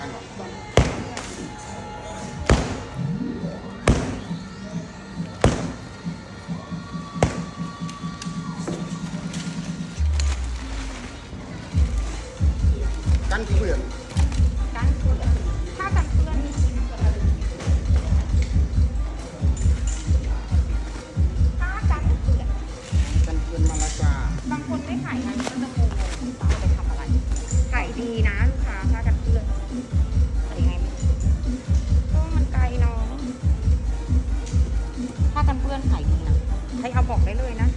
ano. บอกได้เลยนะ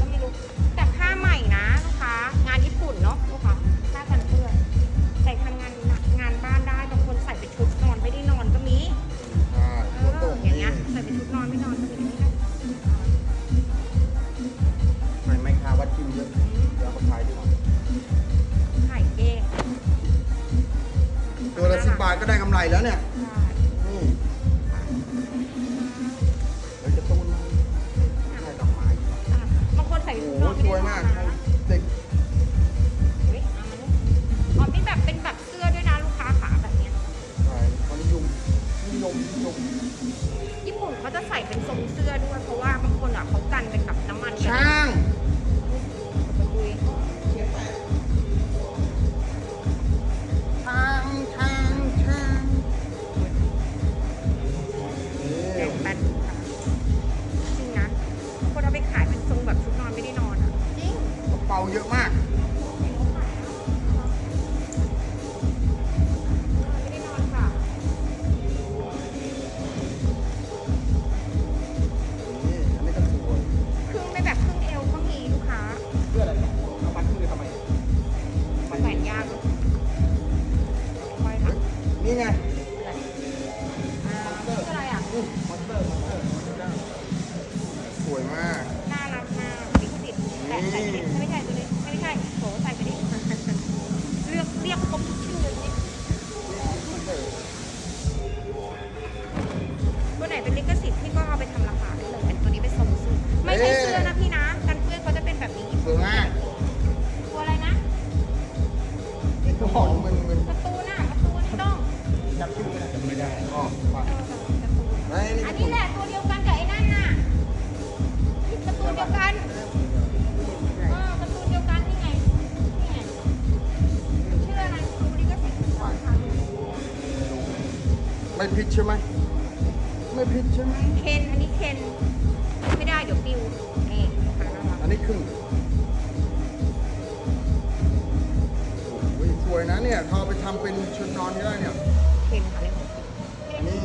ก็ไม่รู้ แต่ผ้าใหม่นะลูกค้างานญี่ปุ่นเนาะลูกค้าผ้ากันเปื้อนใส่ทำงานงานบ้านได้บางคนใส่เป็นชุดนอนไม่ได้นอนก็มีใช่เอออย่างเงี้ยใส่เป็นชุดนอนไม่นอนก็มีไม่ไม่ค่าวัดกินเยอะแล้วก็ขายดีกว่าขายเองตัวละสิบบาทก็ได้กำไรแล้วเนี่ย วยมาก ชุดนอนก็ได้เนี่ยเค็มค่ะเรื่องของเค็อันนี้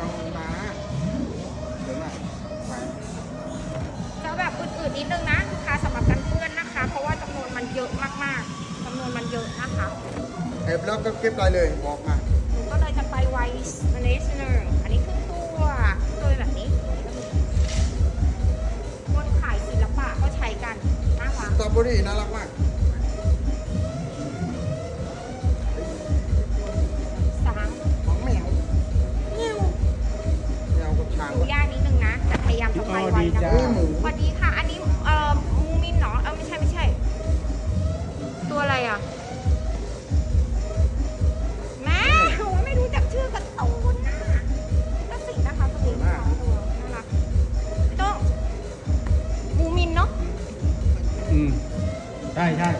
ลองมาเดี๋ยวหน่อยไปจะแบบอืดๆนิดนึงนะลูค้าสำหรับกันเพื่อนนะคะ เพราะว่าจำนวนมันเยอะมากๆจำนวนมันเยอะนะคะเอบแล้วก็เก็บไปเลยบอกมาหนูก็เลยจะไปไวส์เลสเนอร์อันนี้ครึ่งตัวตัวแบบนี้คนขายศิลปะก็ใช้กันน่ารักสตรอเบอรี่น่ารักมาก ทำไมไวนะสวัสดีค่ะ อันนี้เอ่อมูมินเนาะเออไม่ใช่ไม่ใช่ ตัวอะไรอะแม่ไม่รู้จักชื่อกะตูนนะก็สินะคะตัวนี้ของรักโต้องมูมินเนาะ อืมใช่ใช่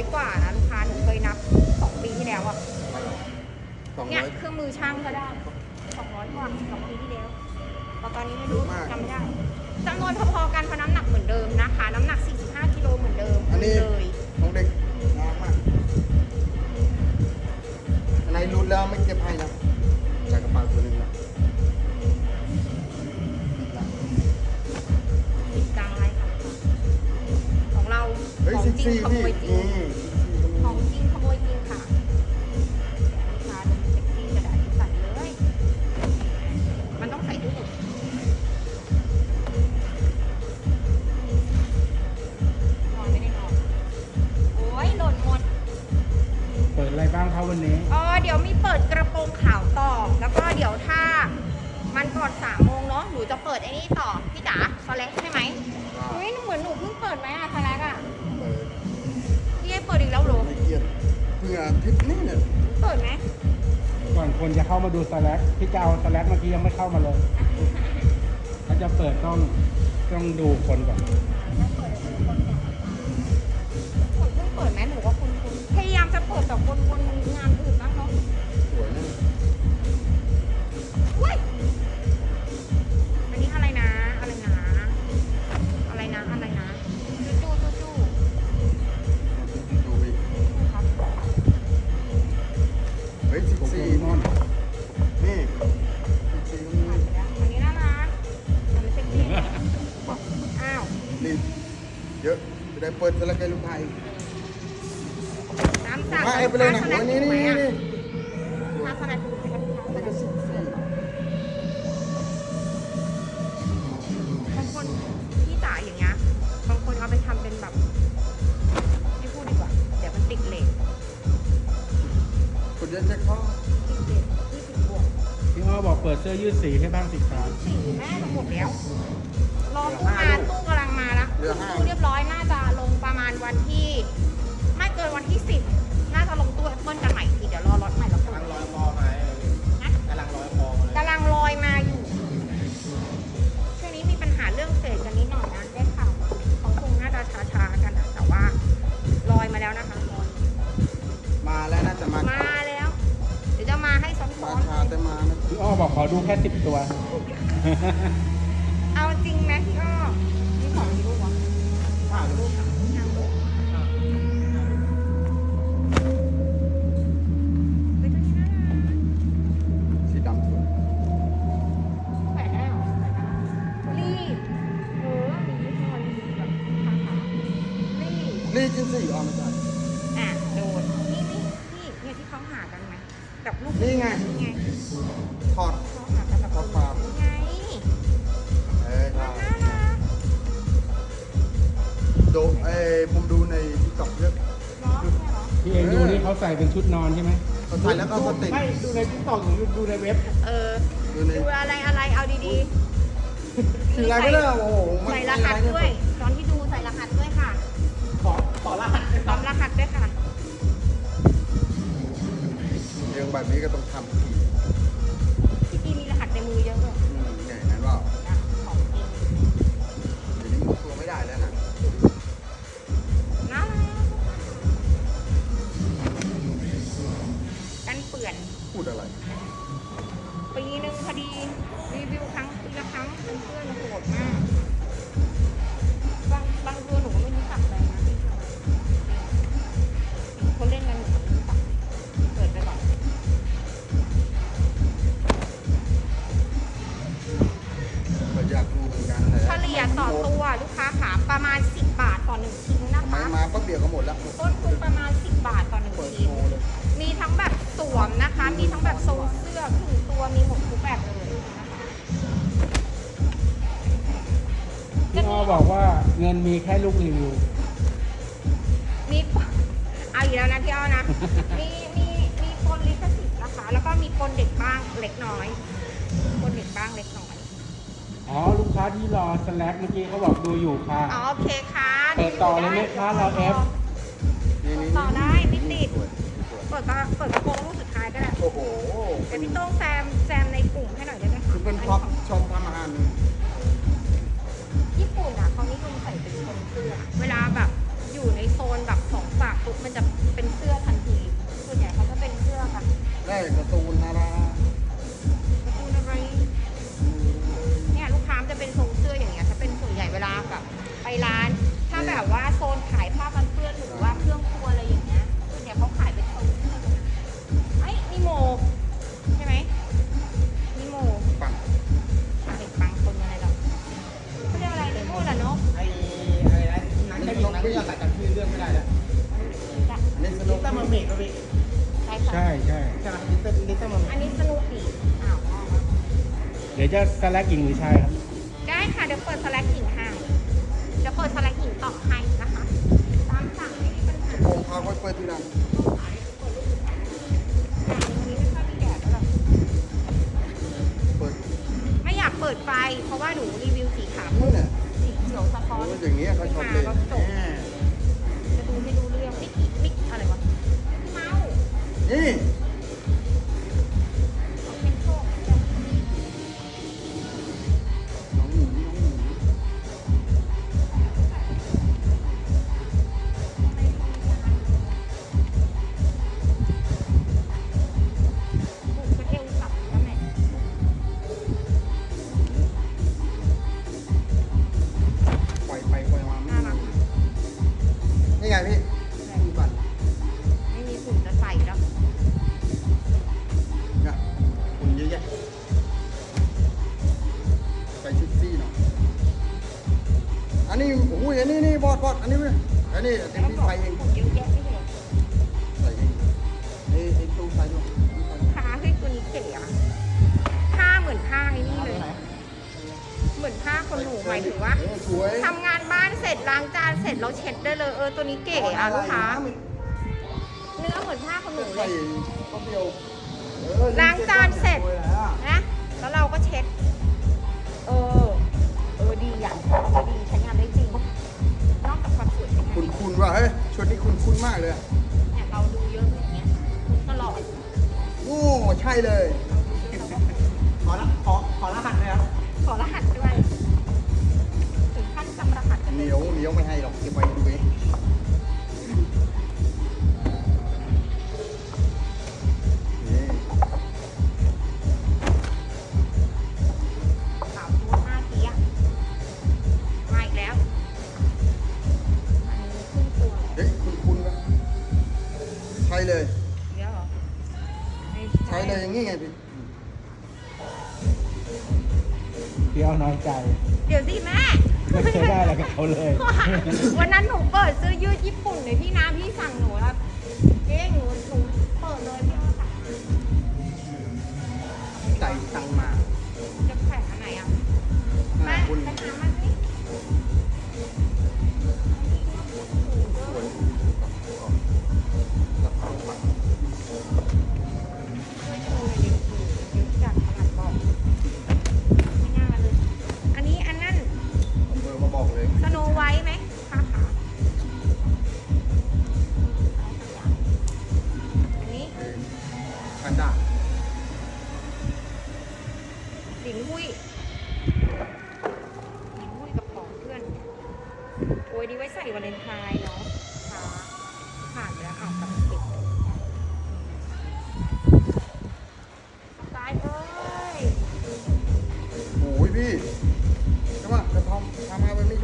อยกว่านะลูกค้าหนูเคยนับสองปีที่แล้วอะสองเนี่ยร้ยเครื่องมือช่างก็ได้สองร้อยกว่าสองปีที่แล้วแต่ตอนนี้ไม่รู้จำไม่ได้จำนวนพอๆกันเพราะน้ำหนักเหมือนเดิมนะคะ น้ำหนัก 45กิโลเหมือนเดิมอันนี้ เปิดต้องต้องดูคนก่อนเพิ่งเปิดไหมหนูว่าคุณคุณพยายามจะเปิดแต่คนคนงานอื่นบ้างเนาะ เปิดสลักไก่ลูกไทยน้ำสั่งมาเอาไปเลยนะหัวนี่นี่นี่นี่มาขนาดดูไหมคะอันนี้ก็ซิกซี่บางคนพี่จ๋าอย่างเงี้ยบางคนเอาไปทำเป็นแบบไม่พูดดีกว่า เดี๋ยวมันติดเหล็กคุณเยอะแจ็คพ่อติดเหล็กยี่สิบบวกพี่อ้อบอกเปิดเสื้อยืดสีให้บ้างสิครับสี่แม่จะหมดแล้วรอตู้มาตู้ กำลังมาแล้วตู้เรียบร้อยน่าจะลงประมาณวันที่ ไม่เกินวันที่สิบน่าจะลงตู้แอปเปิลกันใหม่ทีเดี๋ยวรอรถใหม่ รีบนี่จินสี่ออไม่ใช่อะโดนนี่นี่นี่เนี่ยที่เขาหากันไหมกับลูกนี่ไงนี่ไงถอดเขาหากันกับถอดฟาร์มนี่ไงเอ้ยน่าได้รักดูเอ้ยผมดูในทิกตอกเยอะเนาะเนี่ยเหรอพี่เองดูนี่เขาใส่เป็นชุดนอนใช่ไหมเขาใส่แล้วก็สติดไม่ดูในทิกตอกหรือดูในเว็บเออดูในดูอะไรอะไรเอาดีคืออะไรไม่ได้โอ้โหๆมันใส่รหัสด้วยตอนที่ อขอรหัสด้วยพร้อมรหัสด้วยค่ะ เรื่องแบบนี้ก็ต้องทำที ต่อตัวลูกค้าขาประมาณ 10 บาทต่อหนึ่งชิ้นนะทำไมคะ มาปั๊บเดียวก็หมดแล้วต้นทุนประมาณ 10 บาทต่อหนึ่งเปิดชิ้โชน ว์เลยมีทั้งแบบสวมนะคะ มีทั้งแบบทรงเสื้อครึ่งตัว มีหมดทุกแบบเลยนะคะพี่อ้อบอกว่าเงินมีแค่ลูกรีวิว มีเอาอีกแล้วนะพี่อ้อนะ มี มี มีปนลิขสิทธิ์นะคะ แล้วก็มีปนเด็กบ้างเล็กน้อยปนเด็กบ้างเล็กน้อย อ๋อลูกค้าที่รอสแลกเมื่อกี้เขาบอกดูอยู่ค่ะ อ๋อโอเคค่ะเปิดต่อเลยไหมคะเราแอปนี่นี่ต่อได้ไม่ติดสวยสวยเปิดกระเปิดกระโปรงลูกสุดท้ายก็ได้โอ้โหเดี๋ยวพี่โต้งแซมแซมในกลุ่มให้หน่อยได้ไหมคะคือเป็นพร็อพชอบทำอาหารญี่ปุ่นอะเขานิยมใส่เป็นทรงเสื้อ เวลาแบบอยู่ในโซนแบบของฝากปุ๊บมันจะเป็นเสื้อทันทีส่วนใหญ่เขาจะเป็นเสื้อค่ะได้การ์ตูนนารา ร้าน ถ้าแบบว่าโซนขายผ้ามันเปื้อนหรือว่าเครื่องครัวอะไรอย่างเงี้ยส่วนใหญ่เขาขายเป็นโซนเครื่อไอ้ยนี่โมใช่ไหมนี่โมปังเด็กปังคนอะไรหรอกเขาเรียกอะไรเลยโมละเนาะไอ้ไอ้ไอ้หนังไอ้หนังที่เราตัดกันที่เรื่องไม่ได้แล้วอันนี้สตั้มมเมกก็ไปใช่ใช่ใช่ใช่นิตตอร์นิตตอรมาเมกอันนี้สนุกดีอ้าวเดี๋ยวจะสแลกหญิงหรือชายครับ ก็อย่างนี้เขาชอบเลยนม่ดูไม่รู้เรื่องไม่กี่ไม่อะไรวะเมานี่ で เลยอย่างนี้ไงพี่เดี๋ยวน้อยใจเดี๋ยวสิแม่ ไม่เคยได้อะไรกับเขาเลย วันนั้นหนูเปิดซื้อยืดญี่ปุ่นเลยพี่น้ะพี่สั่งหนูครับเจ๊หนูหนูเปิดเลยพี่เอาสั่งใส่ตังมาจะแขวนอัไหนอะแม่ไปหามั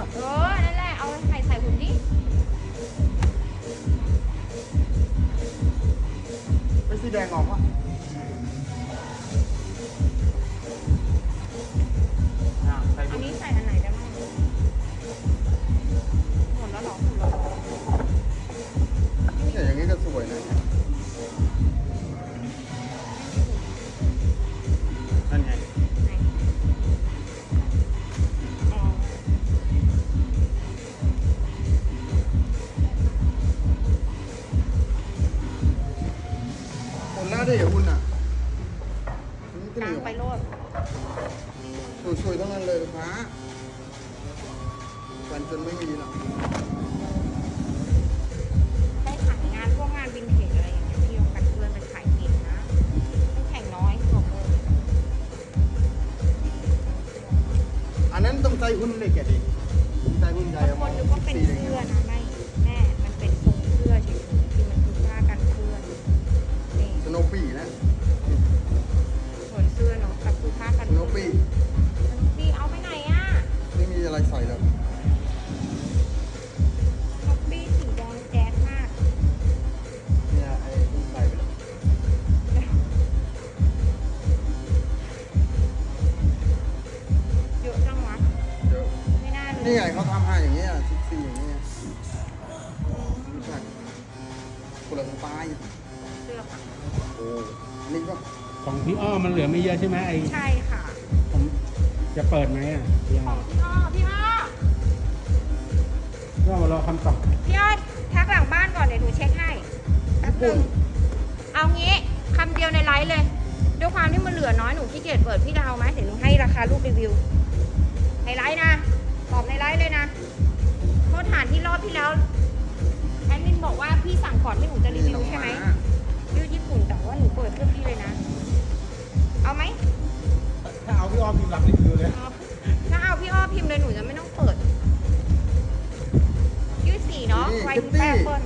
่ะเออ นั่นแหละ เอาไข่ใส่หุ่นดิเป็นสีแดงออกวะ de una. บนึงเอางี้คำเดียวในไลฟ์เลย ด้วยความที่มันเหลือน้อยหนูขี้เกียจเปิดพี่จะเอาไหมเดี๋ยวหนูให้ราคารูปรีวิว ในไลฟ์นะตอบในไลฟ์เลยนะเพราะฐานที่รอบที่แล้วแอดมินบอกว่าพี่สั่งก่อนที่หนูจะรีวิวใช่ไหมยืดญี่ปุ่นแต่ว่าหนูเปิดเพื่อพี่เลยนะ เอาไหมถ้าเอาพี่อ้อมพิมพ์รับรีวิวเลยเอาถ้าเอาพี่อ้อพิมพ์เลยหนูจะไม่ต้องเปิดยืดสีเนาะไว้ถึงแป้งเปิ้ล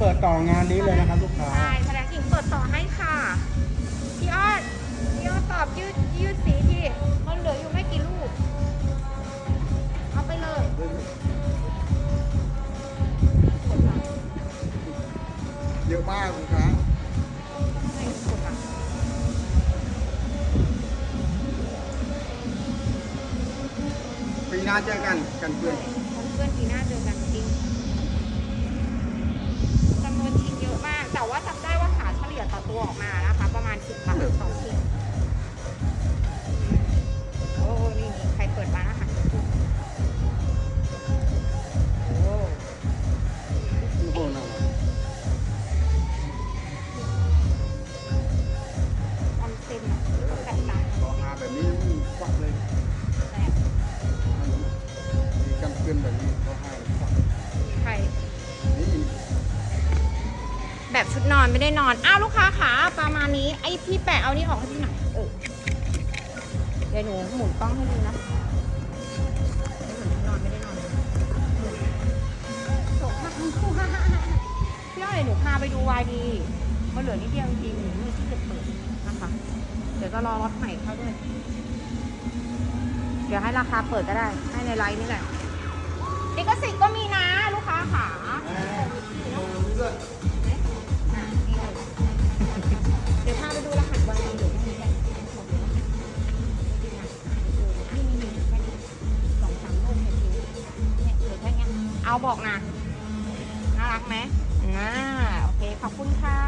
เดี๋ยวเปิดต่องานนี้เลยนะครับลูกค้า ใช่แสดงหญิงเปิดต่อให้ค่ะ พี่อ้อนพี่อ้อนตอบยืดยืดสีที่มันเหลืออยู่ไม่กี่ลูก เอาไปเลยเยอะมากคุณค้าให้กดอะปีหน้าเจอกันกันเพื่อนเพื่อน อตัวออกมานะคะ ประมาณ 10บาทต่อ อนไม่ได้นอนอ้าวลูกค้าขาประมาณนี้ไอพี่แปะเอานี่ออกให้พี่หน่อยเออเดี๋ยวหนูหมุนกล้องให้ดูนะเหมือนอนไม่ได้นอนเลยจบมากพี่อ้อยเดี๋ยวหนูพาไปดูวายดีมันเหลือนิดเดียวจริงหนูไม่ที่จะเปิดนะคะ เดี๋ยวจะรอรถใหม่เข้าด้วย เดี๋ยวให้ราคาเปิดก็ได้ ให้ในไลน์นี่แหละลิขสิทธิ์ก็มีนะ ลูกค้าขา เอาบอกนะ น่ารักไหมน่าโอเค ขอบคุณค่ะ